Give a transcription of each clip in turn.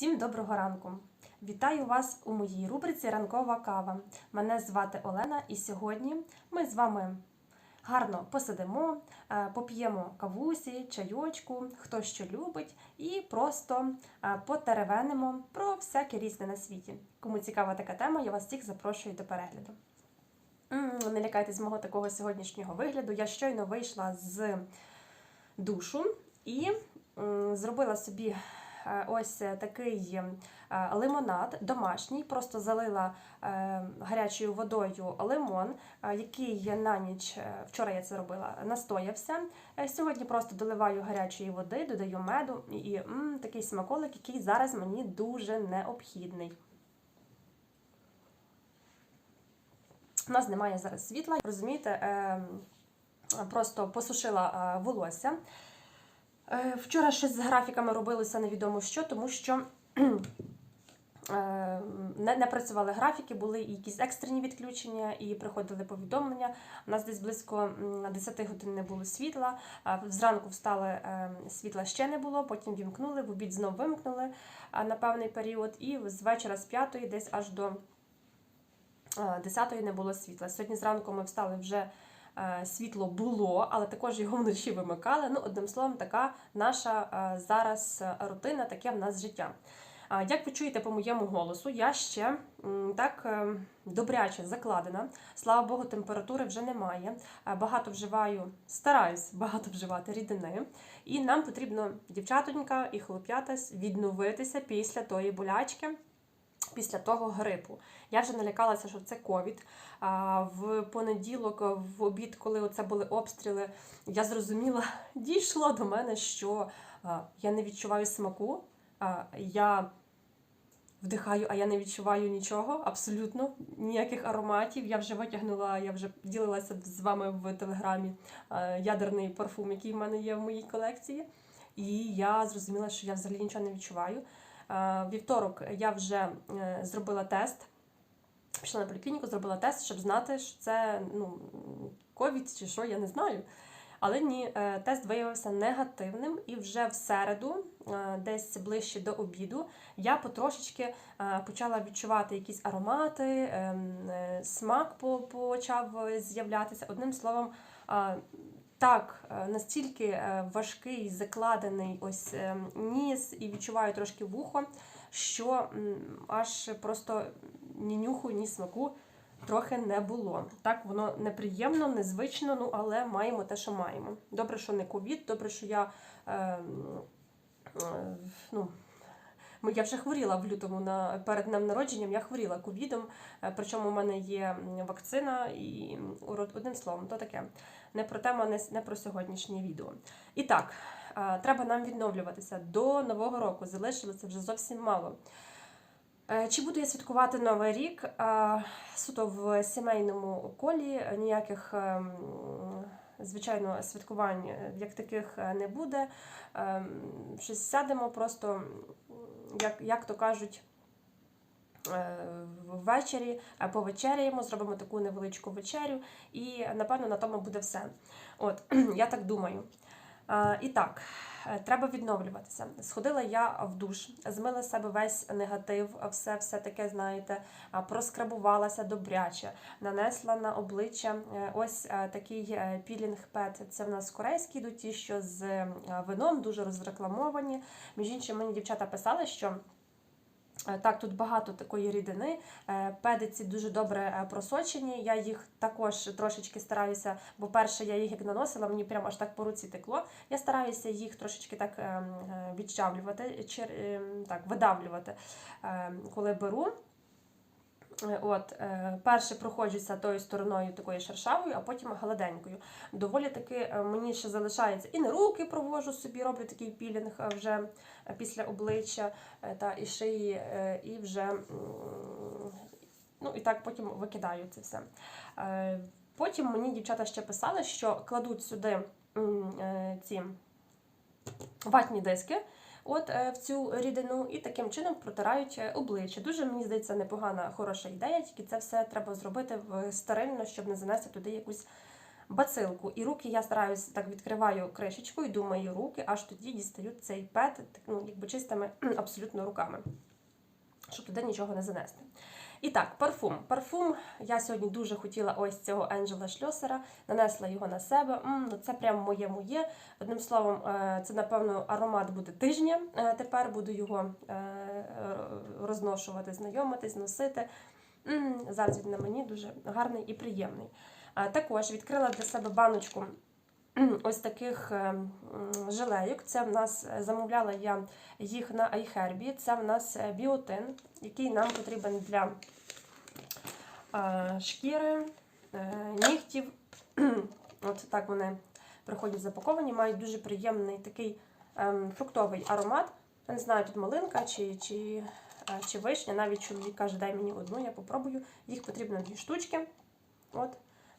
Всім доброго ранку! Вітаю вас у моїй рубриці Ранкова кава. Мене звати Олена, і сьогодні ми з вами гарно посидимо, е, поп'ємо кавусі, чайочку, хто що любить, і просто е, потеревенимо про всяке різне на світі. Кому цікава така тема, я вас всіх запрошую до перегляду. Не лякайтесь мого такого сьогоднішнього вигляду. Я щойно вийшла з душу і зробила собі ось такий е, лимонад домашній. Просто залила е, гарячою водою лимон, е, який на ніч, е, вчора я це робила, настоявся. Е, Сьогодні просто доливаю гарячої води, додаю меду і м, такий смаколик, який зараз мені дуже необхідний. У нас немає зараз світла. Розумієте, е, просто посушила е, волосся. Е, Вчора щось з графіками робилося невідомо що, тому що е, не, не працювали графіки, були якісь екстрені відключення, і приходили повідомлення. У нас десь близько 10 годин не було світла. Зранку встали, е, світла ще не було, потім вімкнули, в обід знов вимкнули на певний період, і з вечора з 5 десь аж до 10 не було світла. Сьогодні зранку ми встали вже. Е, Світло було, але також його вночі вимикали. Ну, одним словом, така наша е, зараз рутина, таке в нас життя. Як ви чуєте по моєму голосу, я ще так е, добряче закладена. Слава Богу, температури вже немає. Е, Багато вживаю, стараюсь багато вживати рідини. І нам потрібно, дівчатонька і хлоп'ята, відновитися після тої болячки. Після того грипу. Я вже налякалася, що це ковід. В понеділок, в обід, коли це були обстріли, я зрозуміла, дійшло до мене, що я не відчуваю смаку, я вдихаю, а я не відчуваю нічого, абсолютно ніяких ароматів. Я вже витягнула, я вже ділилася з вами в телеграмі ядерний парфум, який в мене є в моїй колекції. І я зрозуміла, що я взагалі нічого не відчуваю. Е, Вівторок я вже е, зробила тест. Пішла на поліклініку, зробила тест, щоб знати, що це ну, ковід чи що, я не знаю. Але ні, е, тест виявився негативним, і вже в середу, десь ближче до обіду, я потрошечки почала відчувати якісь аромати, ем, смак почав з'являтися. Одним словом, так, е, настільки е, важкий, закладений ось е, ніс і відчуваю трошки вухо, що аж просто ні нюху, ні смаку трохи не було. Так, воно неприємно, незвично, ну але маємо те, що маємо. Добре, що не ковід, добре, що я. Е, е, ну, я вже хворіла в лютому на перед днем народженням. Я хворіла ковідом, е, причому у мене є вакцина і одним словом, то таке. Не про тему, не, про сьогоднішнє відео. І так, е, треба нам відновлюватися. До нового року залишилося вже зовсім мало. Е, Чи буду я святкувати Новий рік? Суто в сімейному колі ніяких, ем, звичайно, святкувань е, як таких е, не буде. Ем, Щось сядемо просто, як, як то кажуть, е, ввечері повечеряємо, зробимо таку невеличку вечерю, і напевно на тому буде все. От, я так думаю. І так, треба відновлюватися. Сходила я в душ, змила себе весь негатив, все, все таке, знаєте, проскрабувалася добряче, нанесла на обличчя е, ось е, такий е, пілінг пет. Це в нас корейські йдуть ті, що з е, вином дуже розрекламовані. Між іншим, мені дівчата писали, що. Е, Так, тут багато такої рідини. Е, Педиці дуже добре е, просочені. Я їх також трошечки стараюся, бо перше я їх як наносила, мені прямо аж так по руці текло. Я стараюся їх трошечки так ем, відчавлювати, ем, так, видавлювати, ем, коли беру. Е, От, е, перше проходжуся тою стороною такою шершавою, а потім гладенькою. Доволі таки е, мені ще залишається і на руки провожу собі, роблю такий пілінг вже після обличчя та і шиї, і вже ну і так потім викидаю це все. Потім мені дівчата ще писали, що кладуть сюди ці ватні диски. От е, в цю рідину і таким чином протирають е, обличчя. Дуже мені здається непогана, хороша ідея, тільки це все треба зробити в стерильно, щоб не занести туди якусь бацилку. І руки я стараюся так відкриваю кришечку і думаю руки, аж тоді дістаю цей пет ну, якби чистими абсолютно руками, щоб туди нічого не занести. І так, парфум. Парфум я сьогодні дуже хотіла ось цього Енджела Шльосера, нанесла його на себе. М, ну це прямо моє моє. Одним словом, е, це, напевно, аромат буде тижня. Е, Тепер буду його е, розношувати, знайомитись, носити. М, Зараз він на мені дуже гарний і приємний. Також відкрила для себе баночку ось таких е, м, жилейок. Це в нас е, замовляла я їх на iHerb. Це в нас е, біотин, який нам потрібен для шкіри, нігтів. От так вони приходять запаковані, мають дуже приємний такий фруктовий аромат. Я не знаю, тут малинка чи, чи, чи вишня. Навіть чоловік каже, дай мені одну, я попробую. Їх потрібно дві штучки. От.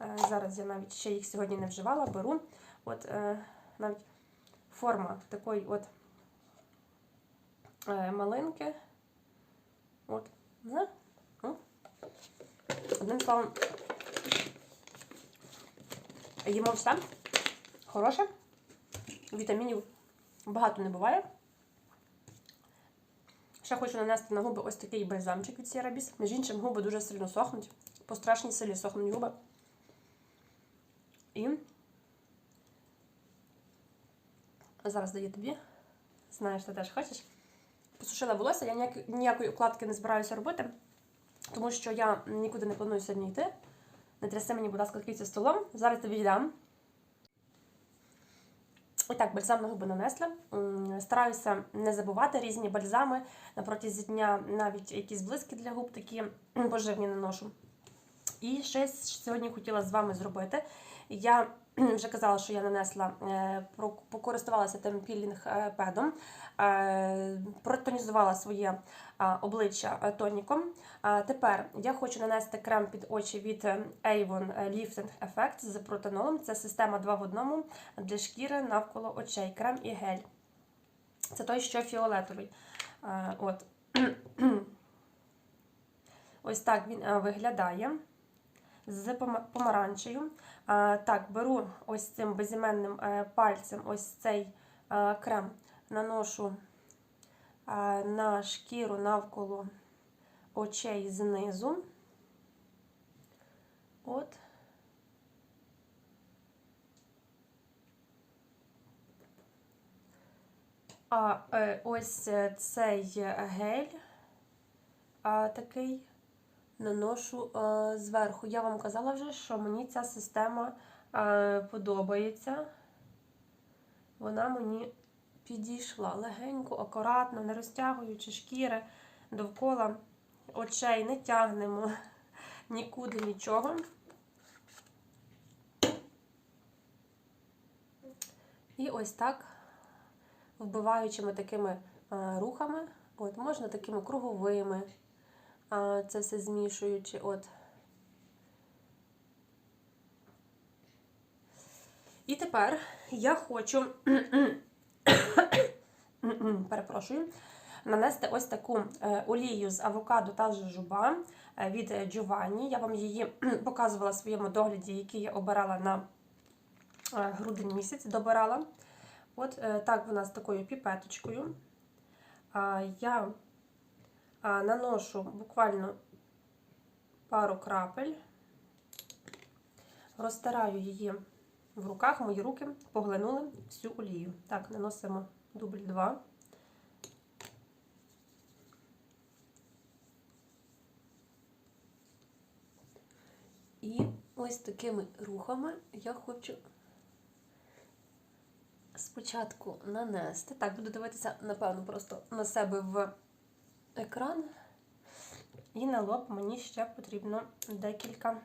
Е, Зараз я навіть ще їх сьогодні не вживала, беру. От е, навіть форма такої от е, малинки. От. Не? Одним словом, їмо все. Хороше. Вітамінів багато не буває. Ще хочу нанести на губи ось такий бальзамчик від Сірабіс. Між іншим, губи дуже сильно сохнуть. По страшній силі сохнуть губи. І зараз даю тобі. Знаєш, ти теж хочеш. Посушила волосся, я ніяк, ніякої укладки не збираюся робити, тому що я нікуди не планую сьогодні йти. Не тряси мені, будь ласка, кільця столом. Зараз тобі дам. І так, бальзам на губи нанесла. Стараюся не забувати різні бальзами на протязі дня, навіть якісь блиски для губ такі поживні наношу. І ще сьогодні хотіла з вами зробити. Я вже казала, що я нанесла, е, покористувалася тим пілінг-педом, е, протонізувала своє обличчя е, тоніком. Тепер я хочу нанести крем під очі від е, Avon Lifting Effect з протонолом. Це система 2 в 1 для шкіри навколо очей. Крем і гель. Це той, що фіолетовий. Е, От. Ось так він е, виглядає з помаранчею. Так, беру ось цим безіменним е, пальцем ось цей е, крем, наношу е, на шкіру навколо очей знизу. От. А ось цей гель такий наношу е, зверху. Я вам казала вже, що мені ця система е, подобається. Вона мені підійшла легенько, акуратно, не розтягуючи шкіри довкола очей, не тягнемо нікуди нічого. І ось так, вбиваючими такими е, рухами, от, можна такими круговими це все змішуючи. От. І тепер я хочу, перепрошую, нанести ось таку е, олію з авокадо та жожоба е, від Giovanni. Я вам її показувала в своєму догляді, який я обирала на е, грудень місяць, добирала. От так вона з такою піпеточкою. Я наношу буквально пару крапель, розтираю її в руках, мої руки поглинули всю олію. Так, наносимо дубль 2. І ось такими рухами я хочу спочатку нанести. Так, буду дивитися, напевно, просто на себе в екран. І на лоб мені ще потрібно декілька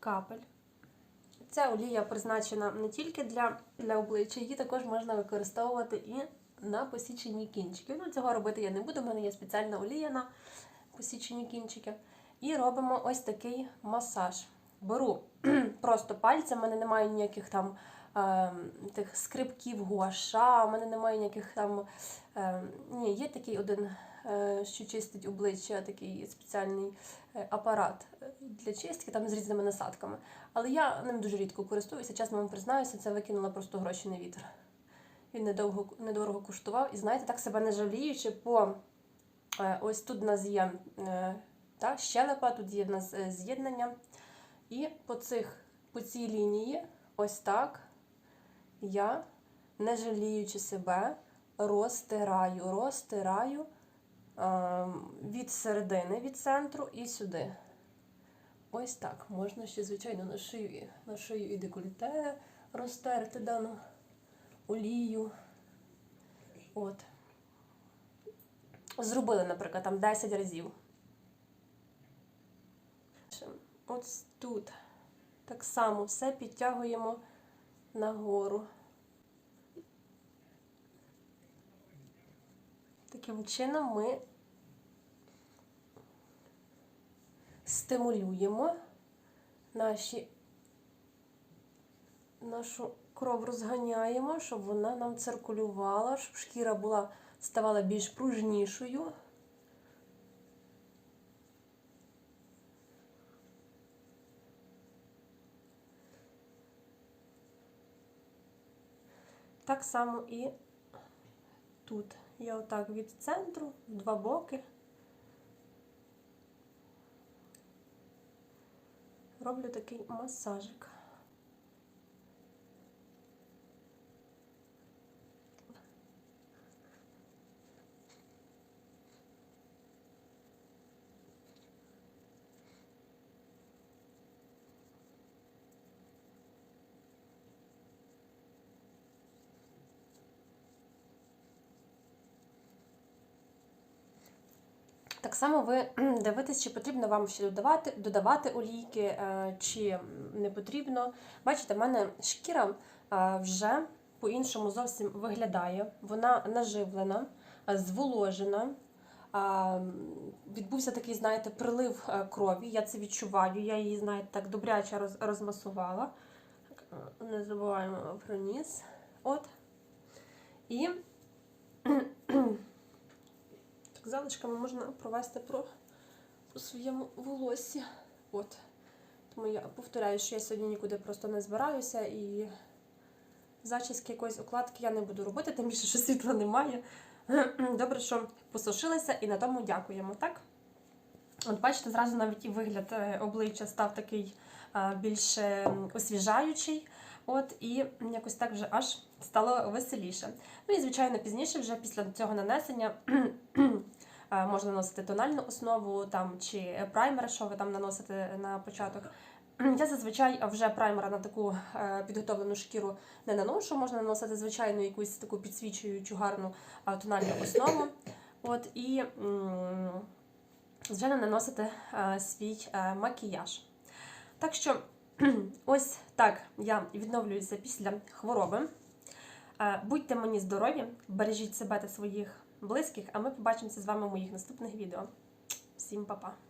капель. Ця олія призначена не тільки для, для обличчя, її також можна використовувати і на посічені кінчики. Ну, цього робити я не буду, в мене є спеціальна олія на посічені кінчики. І робимо ось такий масаж. Беру просто пальцем, в мене немає ніяких там е, тих скрипків гуаша, у мене немає ніяких там. Е, ні, є такий один, що чистить обличчя, такий спеціальний е, апарат е, для чистки, там з різними насадками. Але я ним дуже рідко користуюся, чесно вам признаюся, це викинула просто гроші на вітер. Він недовго, недорого коштував. І знаєте, так себе не жаліючи, по е, ось тут у нас є е, та, щелепа, тут є в нас е, з'єднання. І по, цих, по цій лінії, ось так, я, не жаліючи себе, розтираю, розтираю е, від середини, від центру і сюди. Ось так. Можна ще, звичайно, на шию, на шию і декольте розтерти дану олію. От. Зробили, наприклад, там 10 разів. Ось тут. Так само все підтягуємо нагору. Таким чином ми стимулюємо наші, нашу кров розганяємо, щоб вона нам циркулювала, щоб шкіра була, ставала більш пружнішою. Так само і тут. Я отак від центру, в два боки. Роблю такий масажик. Так само ви дивитесь, чи потрібно вам ще додавати, додавати олійки, е, чи не потрібно. Бачите, в мене шкіра е, вже по-іншому зовсім виглядає. Вона наживлена, е, зволожена. Відбувся такий, знаєте, прилив крові. Я це відчуваю. Я її, знаєте, так добряче розмасувала. Не забуваємо про ніс. От. І залишками можна провести про, по своєму волоссі. От. Тому я повторяю, що я сьогодні нікуди просто не збираюся і зачіски якоїсь укладки я не буду робити, тим більше, що світла немає. Добре, що посушилися і на тому дякуємо, так? От бачите, зразу навіть і вигляд е, обличчя став такий більш е, освіжаючий. От, і якось так вже аж стало веселіше. Ну і, звичайно, пізніше, вже після цього нанесення, е, можна наносити тональну основу там, чи праймер, що ви там наносите на початок. Я зазвичай вже праймера на таку е, підготовлену шкіру не наношу. Можна наносити звичайну якусь таку підсвічуючу гарну е, тональну основу. От, і, звичайно, наносити свій макіяж. Так що, ось так я відновлююся після хвороби. Будьте мені здорові, бережіть себе та своїх близьких, а ми побачимося з вами в моїх наступних відео. Всім па-па!